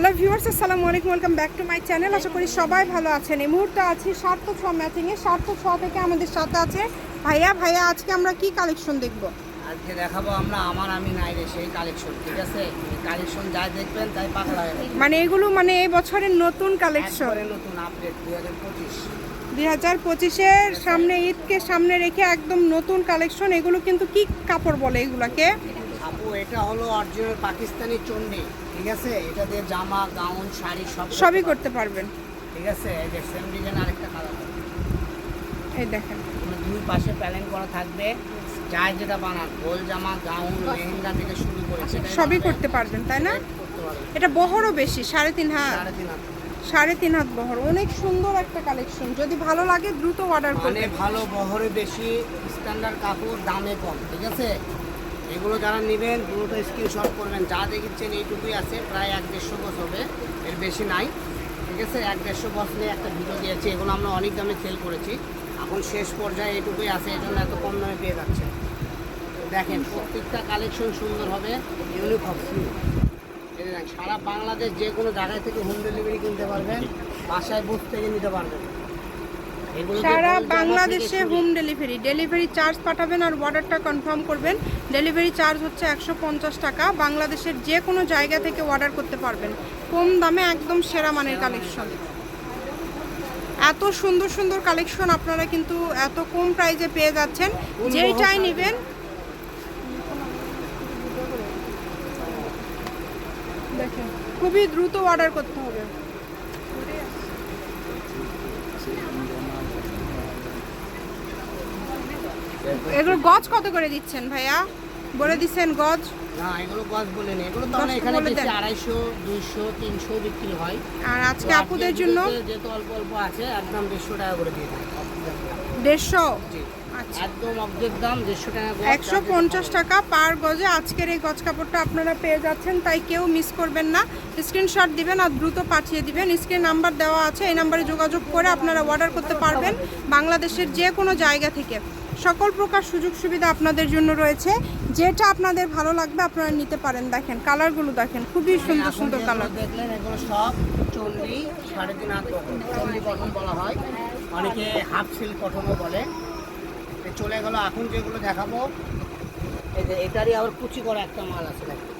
Hello viewers আসসালামু আলাইকুম welcome back to my channel আশা করি সবাই ভালো আছেন। এই মুহূর্তে আছি সার্থক ছ ম্যাচিংয়ে সার্থক ছ থেকে আমাদের সাথে আছে ভাইয়া। ভাইয়া আজকে আমরা কি কালেকশন দেখব? আজকে দেখাবো আমরা আমার আমি নাই রে সেই কালেকশন ঠিক আছে? কালেকশন যা দেখবেন তাই পাগলা হয়ে মানে এগুলো মানে এই বছরের নতুন কালেকশন নতুন আপডেট দুই হাজার পঁচিশ। দুই হাজার পঁচিশের সামনে ঈদকে সামনে রেখে একদম নতুন কালেকশন এগুলো কিন্তু কি কাপড় বলে এগুলাকে? আপু এটা হলো অরিজিনাল পাকিস্তানি চন্ডি ঠিক আছে? এটা দিয়ে জামা গাউন শাড়ি সব সবই করতে পারবেন। ঠিক আছে? এই যে সেম ডিজাইন আরেকটা কালার এই দেখেন। দুই পাশে প্যালেন করা থাকবে। যাই যেটা বানান গোল জামা গাউন লেহেঙ্গা থেকে শুরু করে সেটাই সবই করতে পারবেন তাই না? এটা বহরও বেশি সাড়ে তিন হাত। সাড়ে তিন হাত। সাড়ে তিন হাত বহর অনেক সুন্দর একটা কালেকশন যদি ভালো লাগে দ্রুত অর্ডার মানে করবেন ভালো বহরে বেশি স্ট্যান্ডার্ড কাপড় দামে কম ঠিক আছে? এগুলো যারা নেবেন, পুরোটা স্ক্রিনশট করবেন। যা দেখছেন এইটুকুই আছে, প্রায় এক দেড়শো বস হবে। এর বেশি নাই। ঠিক আছে? এক দেড়শো বস নিয়ে একটা ভিডিও দিয়েছি। এগুলো আমরা অনেক দামে সেল করেছি। এখন শেষ পর্যায়ে এইটুকুই আছে। এই জন্য এত কম দামে পেয়ে যাচ্ছে। দেখেন, প্রত্যেকটা কালেকশন সুন্দর হবে। হবে। এই সারা বাংলাদেশ যে কোনো জায়গায় থেকে হোম ডেলিভারি কিনতে পারবেন। বাসায় বুথ থেকে নিতে পারবেন। সারা বাংলাদেশে হোম ডেলিভারি ডেলিভারি চার্জ পাঠাবেন আর অর্ডারটা কনফার্ম করবেন। ডেলিভারি চার্জ হচ্ছে একশো পঞ্চাশ টাকা। বাংলাদেশের যে কোনো জায়গা থেকে অর্ডার করতে পারবেন। কম দামে একদম সেরা মানের কালেকশন এত সুন্দর সুন্দর কালেকশন আপনারা কিন্তু এত কম প্রাইজে পেয়ে যাচ্ছেন। যেইটাই নেবেন। খুবই দ্রুত অর্ডার করতে হবে। এগুলো গজ কত করে দিচ্ছেন ভাইয়া? বলে দিচ্ছেন গজ? না এগুলো গজ বলে নেই। এগুলো তো আমরা এখানে বেশি। আড়াইশো দুইশো তিনশো বিক্রি হয়। আর আজকে আপুদের জন্য? যেহেতু অল্প অল্প আছে একদম দেড়শো টাকা করে দিয়ে দেয় দেড়শো? আচ্ছা। একদম অর্ধেক দাম দেড়শো টাকা একশো পঞ্চাশ টাকা পার গজে আজকের এই গজ কাপড়টা আপনারা পেয়ে যাচ্ছেন তাই কেউ মিস করবেন না। স্ক্রিনশট দিবেন আর দ্রুত পাঠিয়ে দিবেন। স্ক্রিন নাম্বার দেওয়া আছে এই নাম্বারে যোগাযোগ করে আপনারা অর্ডার করতে পারবেন বাংলাদেশের যে কোনো জায়গা থেকে। সকল প্রকার সুযোগ সুবিধা আপনাদের জন্য রয়েছে। যেটা আপনাদের ভালো লাগবে আপনারা নিতে পারেন। দেখেন কালারগুলো দেখেন খুবই সুন্দর সুন্দর কালার। দেখলেন এগুলো সব চল্লি সাড়ে তিন কটন চন্ডি কটন বলা হয়। অনেকে হাফ সিল কটনও বলে। চলে গেল এখন যেগুলো দেখাবো এটারই আবার কুচি করা একটা মাল আছে দেখেন।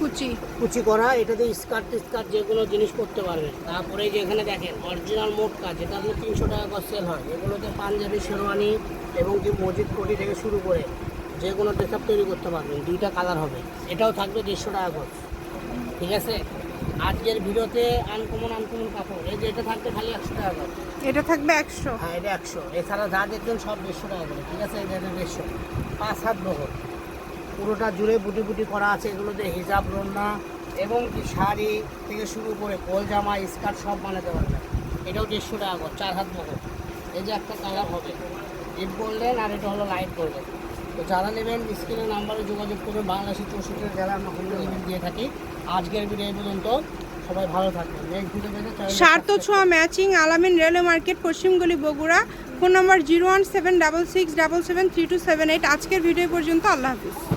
কুচি। কুচি করা এটাতে স্কার্ট টিস্কার্ট যে কোনো জিনিস করতে পারবেন তারপরে যে এখানে দেখেন অরিজিনাল মোট কাজ যেটা আপনার তিনশো টাকা করে সেল হয়। এগুলোতে পাঞ্জাবি শেরওয়ানি এবং কি মসজিদ কোটি থেকে শুরু করে যে কোনো ড্রেসআপ তৈরি করতে পারবেন দুইটা কালার হবে। এটাও থাকবে দেড়শো টাকা করে। ঠিক আছে? আজকের ভিডিওতে আনকমন আনকমন কাপড়। এই যে এটা থাকবে খালি একশো টাকা করে। এটা থাকবে একশো। হ্যাঁ এটা একশো। এছাড়া যা দেখবেন সব দেড়শো টাকা করে। ঠিক আছে? এটা দেড়শো। পাঁচ হাত বহর। পুরোটা জুড়ে বুটি বুটি করা আছে এগুলোতে হিজাব রন্না এবং কি শাড়ি থেকে শুরু করে কোল জামা স্কার্ট সব বানাতে পারবেন এটাও দেড়শো টাকা করে চার হাত বহর এই যে একটা কালার হবে ডিপ গোল্ডেন আর এটা হলো লাইট গোল্ডেন তো যারা নেবেন স্ক্রিনের নাম্বারে যোগাযোগ করে বাংলাদেশের চৌষট্টি জেলায় আমরা হোম ডেলিভারি দিয়ে থাকি। আজকের ভিডিও এই পর্যন্ত সবাই ভালো থাকবেন। নেক্সট ভিডিও সার্থ ছোঁয়া matching Alamin railway market পশ্চিমগলি Bogura. Phone number zero one seven double six double seven three two seven eight আজকের ভিডিও পর্যন্ত আল্লাহ হাফিজ।